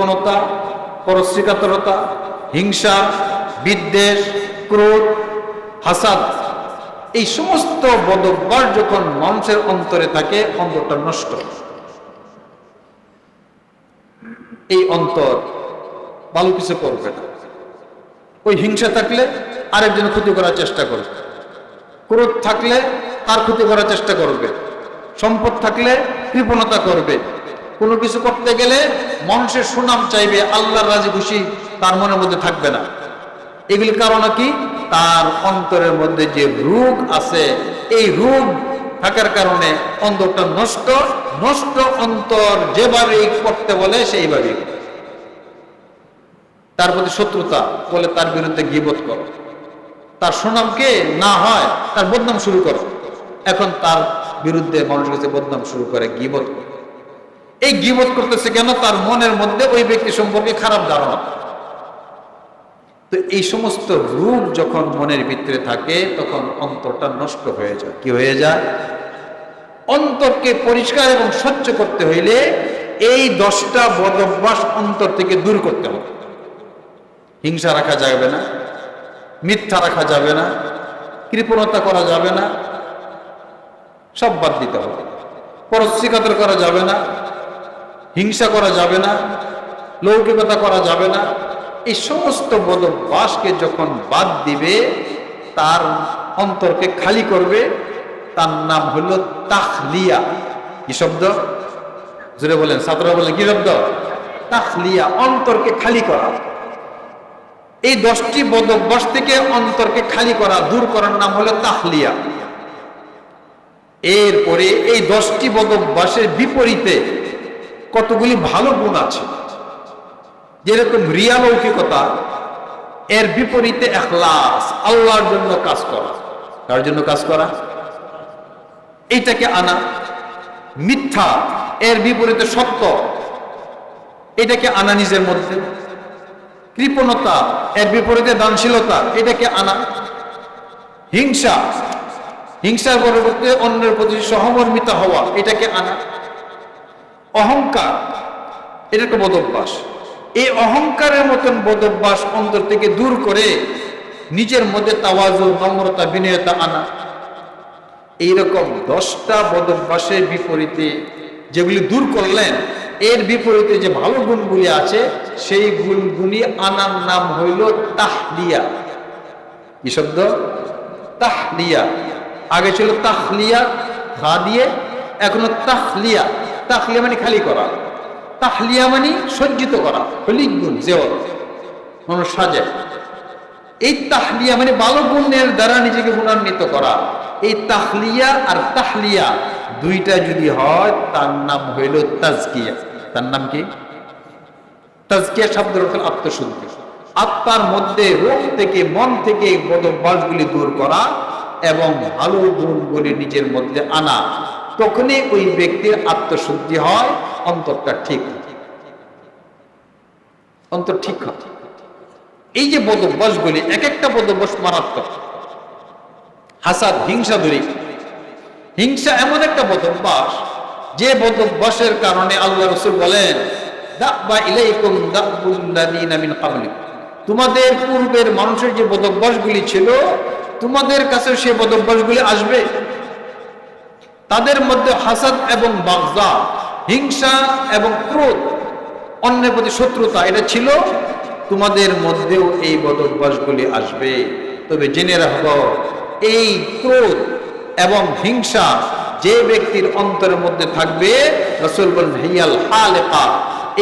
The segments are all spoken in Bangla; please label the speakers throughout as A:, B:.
A: কৃপণতা পরশ্রীকাতরতা, হিংসা, বিদ্বেষ, ক্রোধ, হাসাদ, এই সমস্ত বদভ্যাস যখন মানুষের অন্তরে থাকে, অন্তরটা নষ্ট। এই অন্তর ভালো কিছু করবে না। ওই হিংসা থাকলে আরেকজন ক্ষতি করার চেষ্টা করবে। ক্রোধ থাকলে তার ক্ষতি করার চেষ্টা করবে। সম্পদ থাকলে কৃপণতা করবে। কোনো কিছু করতে গেলে মানুষের সুনাম চাইবে, আল্লাহর রাজি খুশি তার মনের মধ্যে থাকবে না। এগুলির কারণ কি? তার অন্তরের মধ্যে যে রোগ আছে, এই রোগ থাকার কারণে অন্তরটা নষ্ট নষ্ট অন্তর যেভাবেই করতে বলে সেইভাবেই। তার প্রতি শত্রুতা বলে তার বিরুদ্ধে গিবত করো। তার সুনামকে না হয়, তার বদনাম শুরু করো। এখন তার বিরুদ্ধে মানুষের কাছে বদনাম শুরু করে, গিবত করে। এই গিবত করতেছে কেন? তার মনের মধ্যে ওই ব্যক্তি সম্পর্কে খারাপ ধারণা। তো এই সমস্ত রূপ যখন মনের ভিতরে থাকে, তখন অন্তরটা নষ্ট হয়ে যায়। কি হয়ে যায়? অন্তরকে পরিষ্কার এবং স্বচ্ছ করতে হইলে এই দশটা বদভ্যাস অন্তর থেকে দূর করতে হবে। হিংসা রাখা যাবে না, মিথ্যা রাখা যাবে না, কৃপণতা করা যাবে না, সব বাদ দিতে হবে। পরশ্রীকাতর করা যাবে না হিংসা করা যাবে না, লৌকিকতা করা যাবে না। এই সমস্ত বদভ্যাসকে যখন বাদ দিবে, তার অন্তরকে খালি করবে, তার নাম হলো তাখলিয়া। কি শব্দ? জুড়ে বলেন, ছাত্ররা বলেন কি শব্দ? তাখলিয়া, অন্তরকে খালি করা। এই দশটি বদভ্যাস থেকে অন্তরকে খালি করা, দূর করার নাম হলো তাহলিয়া এরপরে এই দশটি বদভ্যাসের বিপরীতে কতগুলি ভালো গুণ আছে। যেরকম রিয়া লৌকিকতা এর বিপরীতে এখলাস, আল্লাহর জন্য কাজ করা। কার জন্য কাজ করা? এইটাকে আনা মিথ্যা, এর বিপরীতে সত্য। এটাকে আনা নিজের মধ্যে। কৃপণতা, এর বিপরীতে দানশীলতা, এটাকে আনা হিংসা। হিংসার পরবর্তী অন্যের প্রতি সহমর্মিতা হওয়া, এটাকে আনা অহংকার এটা এটাকে বদভ্যাস। এই অহংকারের মতন বদভ্যাস অন্তর থেকে দূর করে নিজের মধ্যে তাওয়াজু, নম্রতা, বিনয়তা আনা। এইরকম দশটা বদভ্যাসের বিপরীতে যেগুলি দূর করলেন, এর বিপরীতে যে ভালো গুণগুলি আছে, সেই গুণগুলি আনার নাম হইল তাহলিয়া। কি শব্দ? তাহলিয়া। আগে ছিল তাহলিয়া ঘা দিয়ে, এখনও তাহলিয়া। তাহলিয়া মানে খালি করা। তাহলিয়া মানে সজ্জিত করা হলিক গুণ জেওর মানুষ সাজে। এই তাহলিয়া মানে দ্বারা নিজেকে গুণান্বিত করা। এই তাহলিয়া আর তাহলিয়া দুইটা যদি হয়, তার নাম হইল তাজকিয়া। তার নাম কি? তাজকিয়া অর্থ আত্মশুদ্ধি। আত্মার মধ্যে রোগ থেকে, মন থেকে বদভ্যাসগুলি দূর করা এবং ভালো গুণগুলি নিজের মধ্যে আনা। তখনই ওই ব্যক্তির আত্মশুদ্ধি হয়, অন্তরটা ঠিক। অন্তর ঠিক এই যে বদভ্যাসগুলি এক একটা বদভ্যাস মারাত্মক। হাসাদ, হিংসা ধরি। হিংসা এমন একটা বদভ্যাস, যে বদভ্যাসের কারণে আল্লাহ রসুল বলেন তোমাদের পূর্বের মানুষের যে বদভ্যাসগুলি ছিল, তোমাদের কাছে সে বদভ্যাসগুলি আসবে। তাদের মধ্যে হাসাদ এবং বাগদা হিংসা এবং ক্রোধ, অন্যের প্রতি শত্রুতা, এটা ছিল তোমাদের মধ্যেও এই বদভ্যাসগুলি আসবে। তবে জেনে রাখো, এই ক্রোধ এবং হিংসা যে ব্যক্তির অন্তরের মধ্যে থাকবে, রসুল বলেন, হিয়াল হালেকা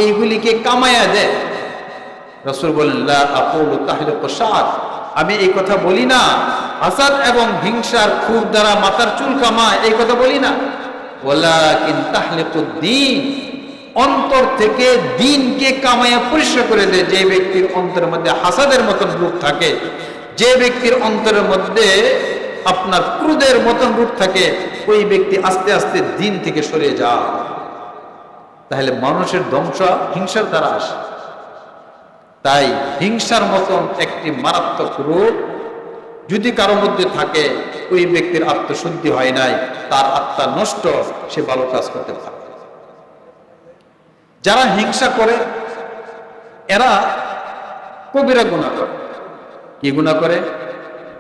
A: এইগুলিকে কামায়া দেয়। রসুল বলেন, লা আকুলু তাহলিকু শাদ আমি এই কথা বলি না। হাসাদ এবং হিংসার খুব দ্বারা মাথার চুল কামায়, এই কথা বলি না। অন্তর থেকে দিনকে কামাইয়া পরিষ্কার করে দেয় যে ব্যক্তির অন্তরের মধ্যে হাসাদের মতন রূপ থাকে। যে ব্যক্তির অন্তরের মধ্যে আপনার ক্রুদের মতন রূপ থাকে, ওই ব্যক্তি আস্তে আস্তে দিন থেকে সরে যায়। তাহলে মানুষের ধ্বংস হিংসার দ্বারা আসে। তাই হিংসার মতন একটি মারাত্মক রোগ যদি কারও মধ্যে থাকে, ওই ব্যক্তির আত্মশুদ্ধি হয় নাই, তার আত্মা নষ্ট, সে ভালো কাজ করতে পারে যারা হিংসা করে, এরা কবিরা গুণা করে। কি গুণা করে?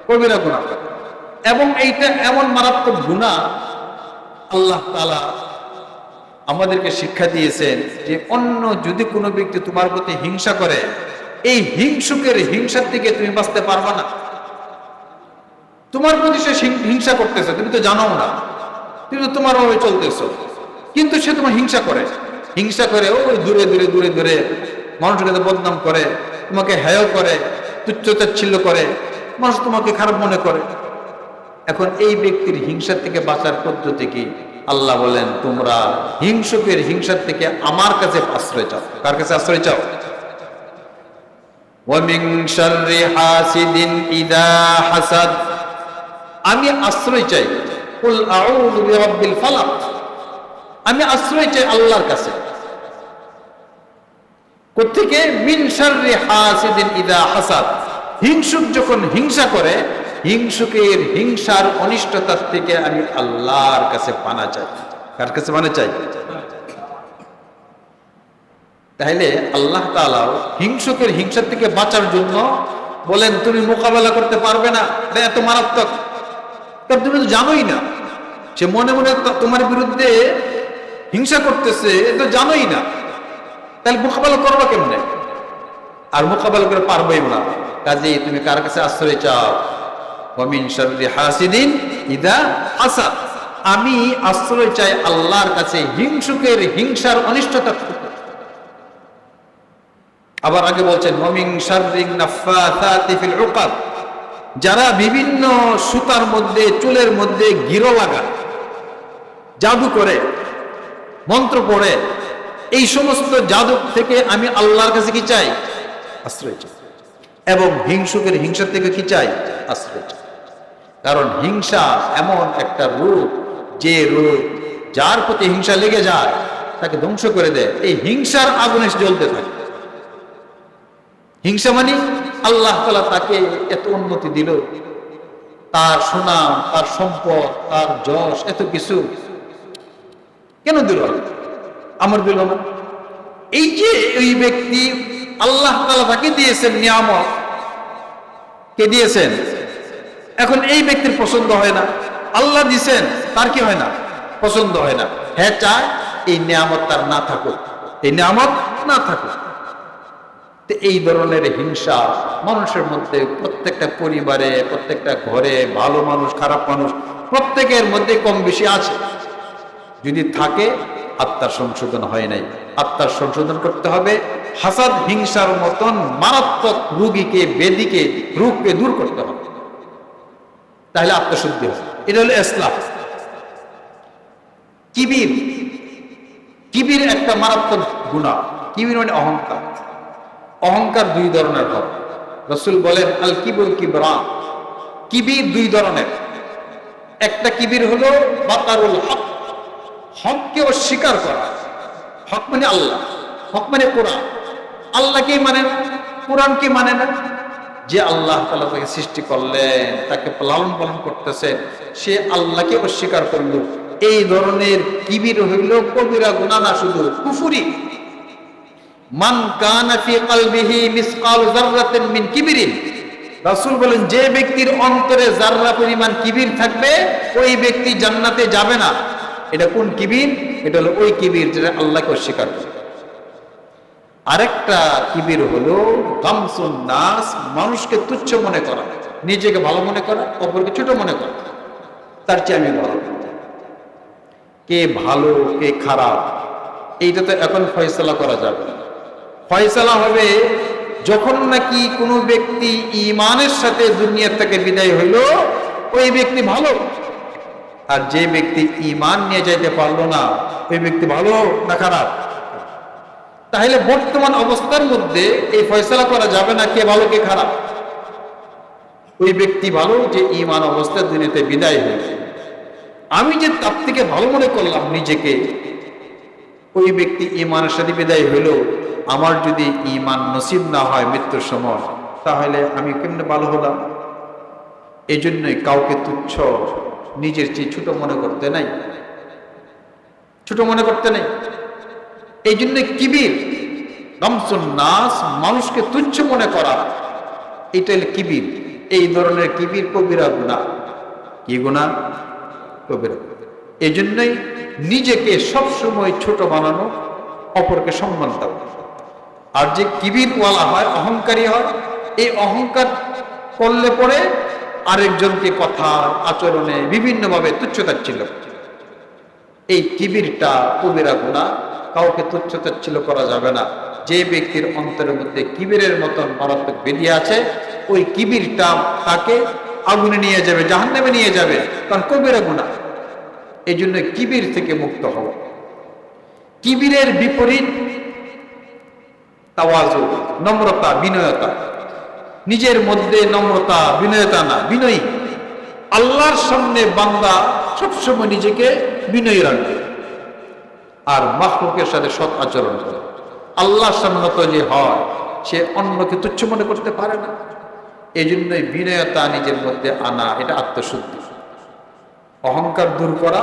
A: কবিরা গুণা করে। এবং এইটা এমন মারাত্মক গুণা আল্লাহ তালা আমাদেরকে শিক্ষা দিয়েছেন যে অন্য যদি কোনো ব্যক্তি তোমার প্রতি হিংসা করে, এই হিংসুকের হিংসার থেকে তুমি বাঁচতে পারবা না। তোমার প্রতি সে হিংসা করতেছে, তুমি তো জানো না। তুমি তো তোমার ভাবে চলতেছো। কিন্তু সে তোমার হিংসা করে। হিংসা করে ওই দূরে দূরে দূরে দূরে মানুষকে বদনাম করে, তোমাকে হেয় করে তুচ্ছ তাচ্ছিল্য করে, মানুষ তোমাকে খারাপ মনে করে। এখন এই ব্যক্তির হিংসার থেকে বাঁচার পদ্ধতি কি? আল্লাহ বলেন, তোমরা হিংসুকের হিংসার থেকে আমার কাছে আশ্রয় চাও। কার কাছে আশ্রয় চাও? আমি আশ্রয় চাই আমি আশ্রয় চাই আল্লাহর কাছে। কোথেকে মিনসার হাসাদ। হিংসুক যখন হিংসা করে হিংসুকের হিংসার অনিষ্টতার থেকে আমি আল্লাহর কাছে পানা চাই। কার কাছে পানা চাই? তাহলে আল্লাহ তাআলাও হিংসুকের হিংসার থেকে বাঁচার জন্য বলেন, তুমি মোকাবেলা করতে পারবে না। এত মারাত্মক। তুমি তো জানোই না। সে মনে মনে তোমার বিরুদ্ধে হিংসা করতেছে তো জানোই না। তাহলে মোকাবেলা করবা কেমনে? আর মোকাবেলা করে পারবেই না। কাজে তুমি কার কাছে আশ্রয় চাও? ওমিন শাররি হাসিদিন ইদা হাসাদ আমি আশ্রয় চাই আল্লাহর কাছে, হিংসুকের হিংসার অনিষ্টতা আবার আগে বলছেন ওমিন শাররি নাফাসাতি ফিল উকাদ যারা বিভিন্ন সুতার মধ্যে, চুলের মধ্যে গিরো লাগায়, জাদু করে, মন্ত্র পড়ে, এই সমস্ত জাদু থেকে আমি আল্লাহর কাছে কি চাই? আশ্রয় চাই। এবং হিংসুকের হিংসা থেকে কি চাই? আশ্রয় চাই। কারণ হিংসা এমন একটা রূপ, যে রূপ যার প্রতি হিংসা লেগে যায়, তাকে ধ্বংস করে দেয়। এই হিংসার আগুনে জ্বলতে থাকে। হিংসা মানে আল্লাহ তালা তাকে এত উন্নতি দিল। তার সুনাম, তার সম্পদ, তার যশ, এত কিছু। কেন দিল? আমার দিল না। এই যে ওই ব্যক্তি আল্লাহ তালা তাকে দিয়েছেন নিয়ামত, কে দিয়েছেন? এখন এই ব্যক্তির পছন্দ হয় না। আল্লাহ দিছেন, তার কি হয় না? পছন্দ হয় না। হ্যাঁ চায়, এই নিয়ামত তার না থাকুক। এই নিয়ামত না থাকুক। এই ধরনের হিংসা মানুষের মধ্যে, প্রত্যেকটা পরিবারে, প্রত্যেকটা ঘরে, ভালো মানুষ, খারাপ মানুষ, প্রত্যেকের মধ্যে কম বেশি আছে। যদি থাকে, আত্মার সংশোধন হয় নাই। আত্মার সংশোধন করতে হবে। হাসাদ হিংসার মতন মারাত্মক রুগীকে, বেদিকে, রোগকে দূর করতে হবে। তাহলে আত্মশুদ্ধি হবে। এটা হলো ইসলাম। কিবির। কিবির একটা মারাত্মক গুণা কিবির মানে অহংকার। অহংকার দুই ধরনের হবে। রসুল বলেন, আল কিবুল কিবরা। কিবির দুই ধরনের। একটা কিবির হলো বাতারুল হক। হককে অস্বীকার করা। হক মানে আল্লাহ। হক মানে কোরআন। আল্লাহকে মানে না, কোরআনকে মানে না। যে আল্লাহ তালা তাকে সৃষ্টি করলেন, তাকে লালন পালন করতেছে সে আল্লাহকে অস্বীকার করল। এই ধরনের কিবির হইল কবিরা গুণা না শুধু কুফুরি। মান কানা ফি কলবিহি মিসকাল যাররাতিন মিন কিবিরিন। রাসূল বলেন, যে ব্যক্তির অন্তরে যাররা পরিমাণ কিবির থাকবে, ওই ব্যক্তি জান্নাতে যাবে না। এটা কোন কিবির? এটা হলো ওই কিবির যেটা আল্লাহকে অস্বীকার করে আরেকটা কিবির হলো, গামসুন নাস, মানুষকে তুচ্ছ মনে করা, নিজেকে ভালো মনে করা, অপরকে ছোট মনে করা। তার চেয়ে আমি ভালো। কে ভালো, কে খারাপ, এইটা তো এখন ফয়সলা করা যাবে। ফয়সালা হবে যখন নাকি কোনো ব্যক্তি ইমানের সাথে দুনিয়ার থেকে বিদায় হইল, ওই ব্যক্তি ভালো। আর যে ব্যক্তি ইমান নিয়ে যাইতে পারল না, ওই ব্যক্তি ভালো না খারাপ? তাহলে বর্তমান অবস্থার মধ্যে এই ফয়সলা করা যাবে না, কে ভালো, কে খারাপ? ওই ব্যক্তি ভালো যে ইমান অবস্থার দুনিয়াতে বিদায় হয়েছে। আমি যে তার থেকে ভালো মনে করলাম নিজেকে, ওই ব্যক্তি ইমানের সাথে বিদায় হইল। আমার যদি ইমান নসিব না হয় মৃত্যুর সময়, তাহলে আমি কেমনে ভালো হলাম? এই জন্যই কাউকে তুচ্ছ, নিজের চেয়ে ছোট মনে করতে নাই। ছোট মনে করতে নেই। এই জন্য কিবির নাস মানুষকে তুচ্ছ মনে করা এটা কিবির। এই ধরনের কিবির কবিরা গুণা। কি গুণা? কবিরা। এই জন্যই নিজেকে সবসময় ছোট বানানো, অপরকে সম্মান দেওয়া। আর যে কিবির কিবিরওয়ালা হয়, অহংকারী হয়, এই অহংকার করলে পরে আরেকজনকে কথা, আচরণে বিভিন্নভাবে তুচ্ছতাচ্ছিল্য এই কিবিরটা কবিরা গুণা। কাউকে তুচ্ছতাচ্ছিল্য করা যাবে না। যে ব্যক্তির অন্তরের মধ্যে কিবিরের মতন মারাত্মক বেরিয়ে আছে, ওই কিবিরটা তাকে আগুনে নিয়ে যাবে, জাহান্নামে নিয়ে যাবে কারণ কবিরা গুণা এই জন্য কিবির থেকে মুক্ত হব কিবিরের বিপরীত তাওয়াজু, নম্রতা, বিনয়তা। নিজের মধ্যে নম্রতা, বিনয়তা না, বিনয়ী। আল্লাহর সামনে বান্দা সবসময় নিজেকে বিনয়ী রাখবে। আর মাহরুকের সাথে সৎ আচরণ করে। আল্লাহর সামনে তো যে হয়, সে অন্যকে তুচ্ছ মনে করতে পারে না। এই জন্যই বিনয়তা নিজের মধ্যে আনা, এটা আত্মশুদ্ধি। অহংকার দূর করা,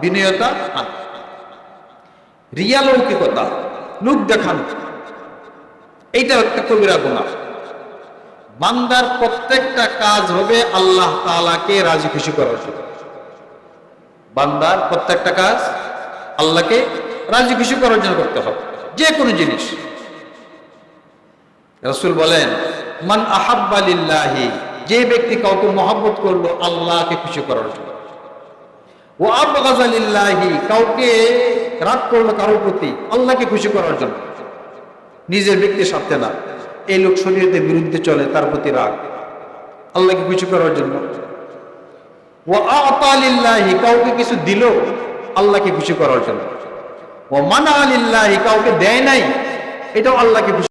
A: বিনয়তা আনা। রিয়ালৌকিকতা, লোক দেখানো, এইটা একটা কবিরা গুণা বান্দার প্রত্যেকটা কাজ হবে আল্লাহ তালাকে রাজি খুশি করার জন্য। বান্দার প্রত্যেকটা কাজ আল্লাহকে রাজি খুশি করার জন্য করতে হবে। যে কোনো জিনিস। রসুল বলেন, মান আহাব্বা লিল্লাহি যে ব্যক্তি কাউকে মহব্বত করল আল্লাহকে খুশি করার জন্য। ও আবগাজা লিল্লাহি কাউকে রাগ করল কারোর প্রতি, আল্লাহকে খুশি করার জন্য। নিজের ব্যক্তির স্বার্থে না। এই লোক শরীয়তের বিরুদ্ধে চলে, তার প্রতি রাগ। আল্লাহকে খুশি করার জন্য। ও আতালিল্লাহি কাউকে কিছু দিল আল্লাহকে খুশি করার জন্য। ও মানা আলিল্লাহি কাউকে দেয় নাই। এটাও আল্লাহকে